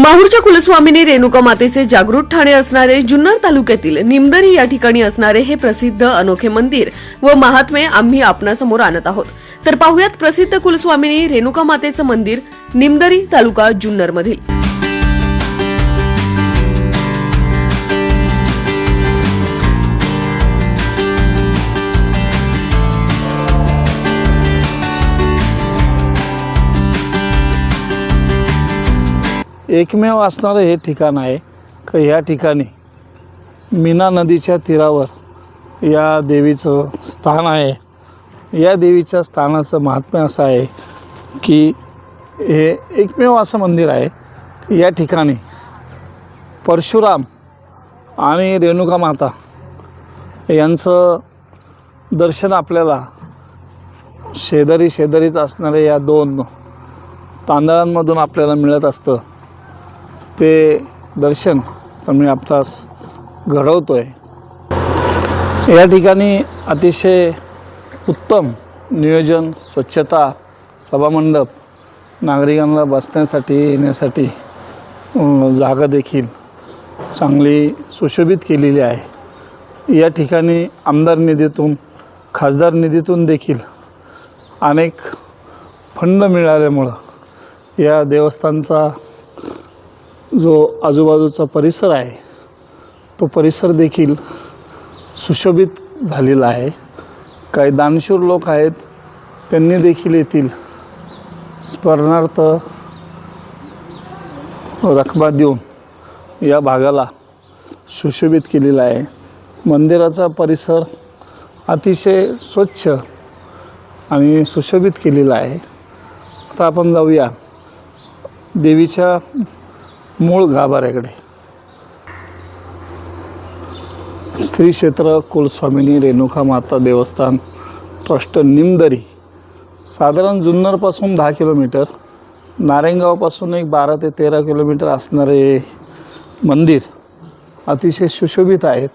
माहूरच्या कुलस्वामिनी रेणुका मातेचे जागृत ठाणे असणारे जुन्नर तालुक्यातील निमदरी या ठिकाणी असणारे हे प्रसिद्ध अनोखे मंदिर व महात्मे आम्ही आपणासमोर आणत आहोत. तर पाहुयात प्रसिद्ध कुलस्वामिनी रेणुका मातेचं मंदिर निमदरी तालुका जुन्नर एकमेव असणारं हे ठिकाण आहे का ह्या ठिकाणी मीना नदीच्या तीरावर या देवीचं स्थान आहे. या देवीच्या स्थानाचं महात्म्य असं आहे की हे एकमेव असं मंदिर आहे या ठिकाणी परशुराम आणि रेणुका माता यांचं दर्शन आपल्याला शेजारी शेजारीच असणाऱ्या या दोन तांदळांमधून आपल्याला मिळत असतं. ते दर्शन मी आपतास घडवतो आहे या ठिकाणी अतिशय उत्तम नियोजन स्वच्छता सभामंडप नागरिकांना बसण्यासाठी येण्यासाठी जागा देखील चांगली सुशोभित केलेली आहे. या ठिकाणी आमदार निधीतून खासदार निधीतून देखील अनेक फंड मिळाल्यामुळं या देवस्थानचा जो आजूबाजूचा परिसर आहे तो परिसर देखील सुशोभित झालेला आहे. काही दानशूर लोक आहेत त्यांनी देखील येथील स्मरणार्थ रखबा देऊन या भागाला सुशोभित केलेला आहे. मंदिराचा परिसर अतिशय स्वच्छ आणि सुशोभित केलेला आहे. आता आपण जाऊया देवीच्या मूळ गाभाऱ्याकडे श्री क्षेत्र कुलस्वामिनी रेणुका माता देवस्थान ट्रस्ट निमदरी. साधारण जुन्नरपासून दहा किलोमीटर नारायणगावपासून एक बारा ते तेरा किलोमीटर असणारे मंदिर अतिशय सुशोभित आहेत.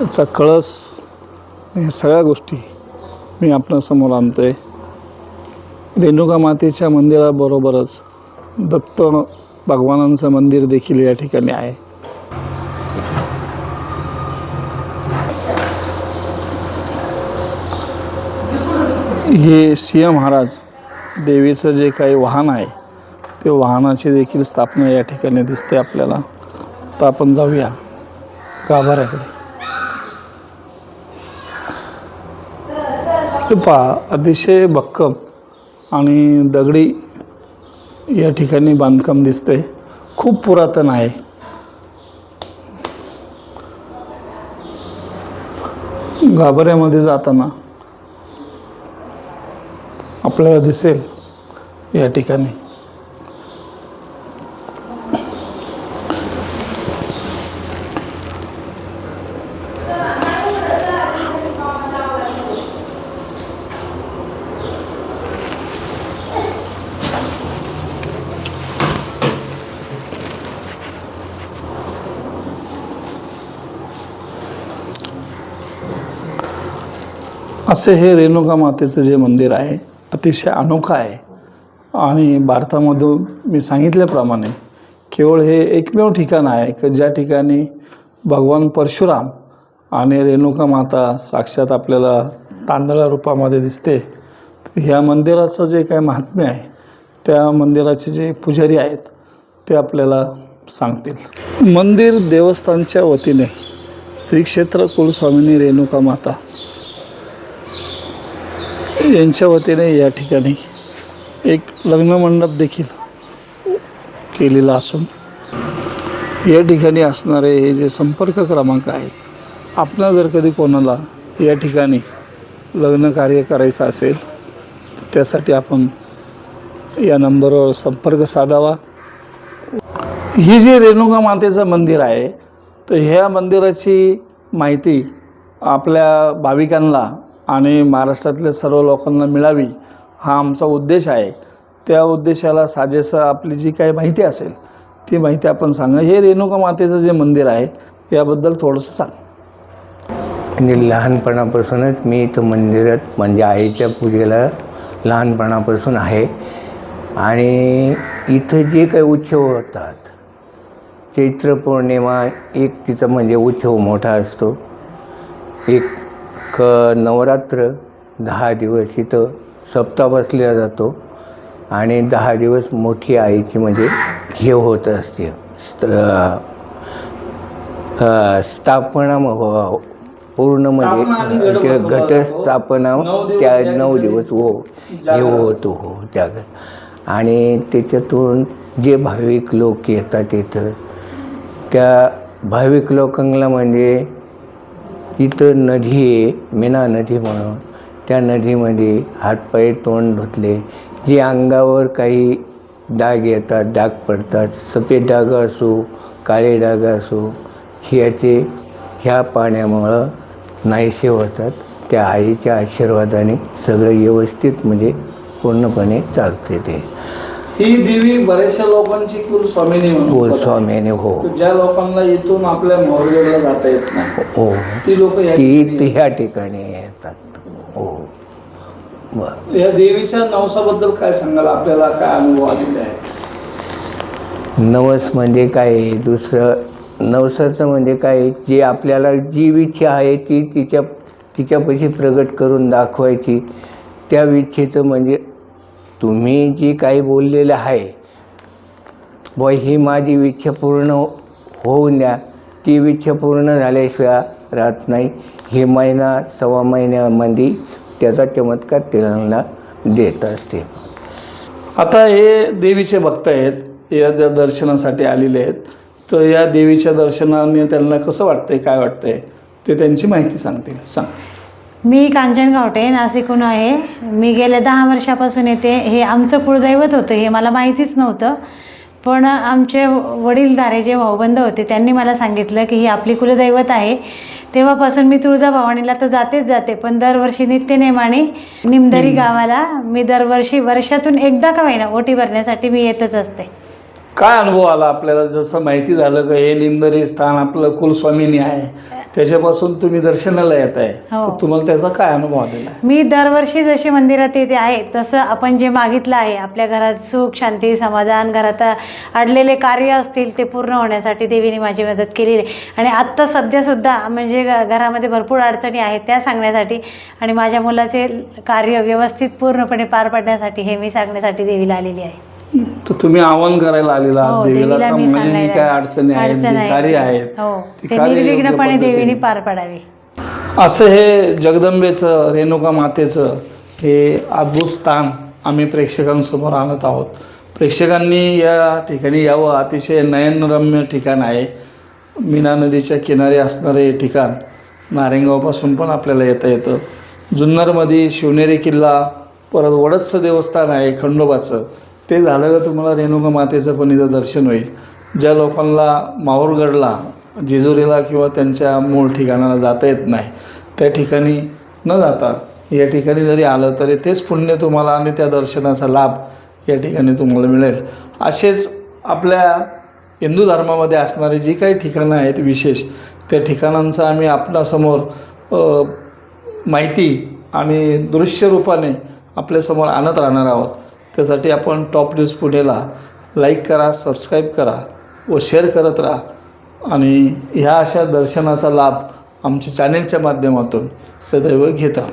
याचा कळस या सगळ्या गोष्टी मी आपणासमोर आणतो आहे रेणुका मातेच्या मंदिराबरोबरच दत्त भगवानांचं मंदिर देखील या ठिकाणी आहे. हे सिंह महाराज देवीचं जे काही वाहन आहे ते वाहनाची देखील स्थापना या ठिकाणी दिसते आपल्याला. तर आपण जाऊया. गाभाऱ्याकडे पहा अतिशय भक्कम. आणि दगडी या ठिकाणी बांधकाम दिसतंय. खूप पुरातन आहे. गाभाऱ्यामध्ये जाताना आपल्याला दिसेल या ठिकाणी. असे हे रेणुका मातेचं जे मंदिर आहे अतिशय अनोखं आहे. आणि भारतामधून मी सांगितल्याप्रमाणे केवळ हे एकमेव ठिकाण आहे की ज्या ठिकाणी भगवान परशुराम आणि रेणुका माता साक्षात आपल्याला तांदळा रूपामध्ये दिसते ह्या मंदिराचं जे काही महात्म्य आहे त्या मंदिराचे जे पुजारी आहेत ते आपल्याला सांगतील. मंदिर देवस्थानच्या वतीने श्री क्षेत्र कुलस्वामिनी रेणुका माता यांच्या वतीने या ठिकाणी एक लग्न मंडप देखील केलेला असून या ठिकाणी असणारे हे जे संपर्क क्रमांक आहेत आपणा जर कधी कोणाला या ठिकाणी लग्न कार्य करायचं असेल तर त्यासाठी आपण या नंबरवर संपर्क साधावा. ही जी रेणुका मातेचं मंदिर आहे तर ह्या मंदिराची माहिती आपल्या भाविकांना आणि महाराष्ट्रातल्या सर्व लोकांना मिळावी हा आमचा उद्देश आहे. त्या उद्देशाला साजेसं आपली जी काही माहिती असेल ती माहिती आपण सांगा. हे रेणुका मातेचं जे मंदिर आहे याबद्दल थोडंसं सांग. म्हणजे लहानपणापासूनच मी इथं मंदिरात म्हणजे आईच्या पूजेला लहानपणापासून आहे. आणि इथं जे काही उत्सव होतात चैत्र पौर्णिमा एक तिचा म्हणजे उत्सव मोठा असतो. एक क नवरात्र दहा दिवस इथं सप्ताह बसला जातो आणि दहा दिवस मोठी आईची म्हणजे हे होत असते. स्थापना हो- पूर्ण म्हणजे. घटस्थापना त्या नऊ दिवस हो हे होतो हो जागर आणि त्याच्यातून जे भाविक लोक येतात इथं त्या भाविक लोकांना म्हणजे इथं नदी आहे मीना नदी म्हणून. त्या नदीमध्ये हातपाय तोंड धुतले. जे अंगावर काही डाग येतात डाग पडतात सफेद डाग असो काळे डाग असो ह्याचे ह्या पाण्यामुळं नाहीसे होतात. त्या आईच्या आशीर्वादाने सगळं व्यवस्थित म्हणजे पूर्णपणे चालते ते. ही देवी बऱ्याचशा लोकांची कुल स्वामिनी म्हणून बोल ओळखतात. स्वामीने हो. ज्या लोकांना इथून आपल्या मोहरगडला जाता येत नाही हो ती लोक ती ह्या ठिकाणी येतात. हो. या देवीच्या नवसाबद्दल काय सांगाल? आपल्याला काय अनुभव आलेले आहे? नवस म्हणजे काय? दुसरं नवसाचं म्हणजे काय? जे आपल्याला जी इच्छा आहे ती तिच्या तिच्यापाशी प्रगट करून दाखवायची. त्या इच्छेचं म्हणजे तुम्ही जी काही बोललेलं आहे व ही माझी इच्छा पूर्ण होऊन द्या. ती इच्छा पूर्ण झाल्याशिवाय राहत नाही. हे महिना सव्वा महिन्यामध्ये त्याचा चमत्कार त्यांना देत असते. आता हे देवीचे भक्त आहेत या द- दर्शनासाठी आलेले आहेत तर या देवीच्या दर्शनाने त्यांना कसं वाटतंय काय वाटतंय ते त्यांची माहिती सांगतील. सांग. मी कांचन गावटे नाशिकहून आहे. मी गेल्या दहा वर्षापासून येते. हे आमचं कुळदैवत होतं हे मला माहितीच नव्हतं. पण आमचे वडीलधारे जे भाऊबंद होते त्यांनी मला सांगितलं की ही आपली कुलदैवत आहे. तेव्हापासून मी तुळजाभवानीला तर जातेच जाते पण दरवर्षी नित्यनेमाने निमदरी गावाला मी दरवर्षी वर्षातून एकदा का होईना ओटी भरण्यासाठी मी येतच असते. काय अनुभव आला आपल्याला? जसं माहिती झालं का हे निमदरी स्थान आपलं कुलस्वामिनी आहे. त्याच्यापासून तुम्ही दर्शनाला येत आहे. हो. तर तुम्हाला त्याचा काय अनुभव आलेला आहे? मी दरवर्षी जशी मंदिरात येते आहे तसं आपण जे मागितलं आहे आपल्या घरात सुख शांती समाधान घरात अडलेले कार्य असतील ते पूर्ण होण्यासाठी देवीने माझी मदत केलेली आहे. आणि आत्ता सध्यासुद्धा म्हणजे घ- घरामध्ये भरपूर अडचणी आहेत त्या सांगण्यासाठी आणि माझ्या मुलाचे कार्य व्यवस्थित पूर्णपणे पार पाडण्यासाठी हे मी सांगण्यासाठी देवीला आलेली आहे. तर तुम्ही आवाहन करायला आलेला आहात हो, देवीला. का म्हणजे जी काय अडचणी आहेत जी आहे. कार्य आहेत. हो ती कार्य योग्य निर्विघ्नपणे पद्धतीने- देवीने पार पाडावी. असं हे जगदंबेचं रेणुका मातेचं हे अद्भुत स्थान आम्ही प्रेक्षकांसमोर आणत आहोत. प्रेक्षकांनी या ठिकाणी यावं. अतिशय नयनरम्य ठिकाण आहे. मीना नदीच्या किनारी असणारे हे ठिकाण नारेगावपासून पण आपल्याला येता येतं. जुन्नरमध्ये शिवनेरी किल्ला परत वडदचं देवस्थान आहे खंडोबाचं. ते झालं का तुम्हाला रेणुका मातेचं पण इथं दर्शन होईल. ज्या लोकांना माहूरगडला जेजुरीला किंवा त्यांच्या मूळ ठिकाणाला जाता येत नाही त्या ठिकाणी न जाता या ठिकाणी जरी आलं तरी तेच पुण्य तुम्हाला आणि त्या दर्शनाचा लाभ या ठिकाणी तुम्हाला मिळेल. असेच आपल्या हिंदू धर्मामध्ये असणारी जी काही ठिकाणं आहेत विशेष त्या ठिकाणांचा आम्ही आपणासमोर माहिती आणि दृश्य रूपाने आपल्यासमोर आणत राहणार आहोत. त्यासाठी आपण टॉप न्यूज पुणेला लाईक करा सबस्क्राईब करा व शेअर करत राहा. आणि ह्या अशा दर्शनाचा लाभ आमच्या चॅनेलच्या माध्यमातून सदैव घेत राहा.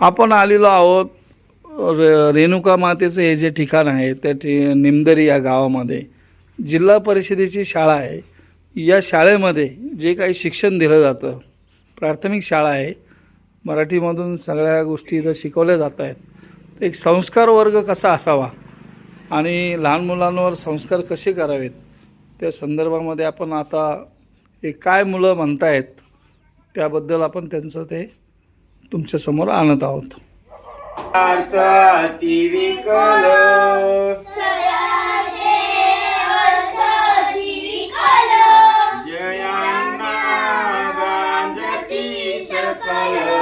आपण आलेलो आहोत रे रेणुका मातेचं हे जे ठिकाण आहे त्या ठि निमदरी या गावामध्ये. जिल्हा परिषदेची शाळा आहे. या शाळेमध्ये जे काही शिक्षण दिलं जातं प्राथमिक शाळा आहे. मराठीमधून सगळ्या गोष्टी इथं शिकवल्या जात आहेत. एक संस्कार वर्ग कसा असावा आणि लहान मुलांवर संस्कार कसे करावेत त्या संदर्भामध्ये आपण आता हे काय मुलं म्हणतायत त्याबद्दल आपण त्यांचं ते तुमच्यासमोर आणत आहोत. fire.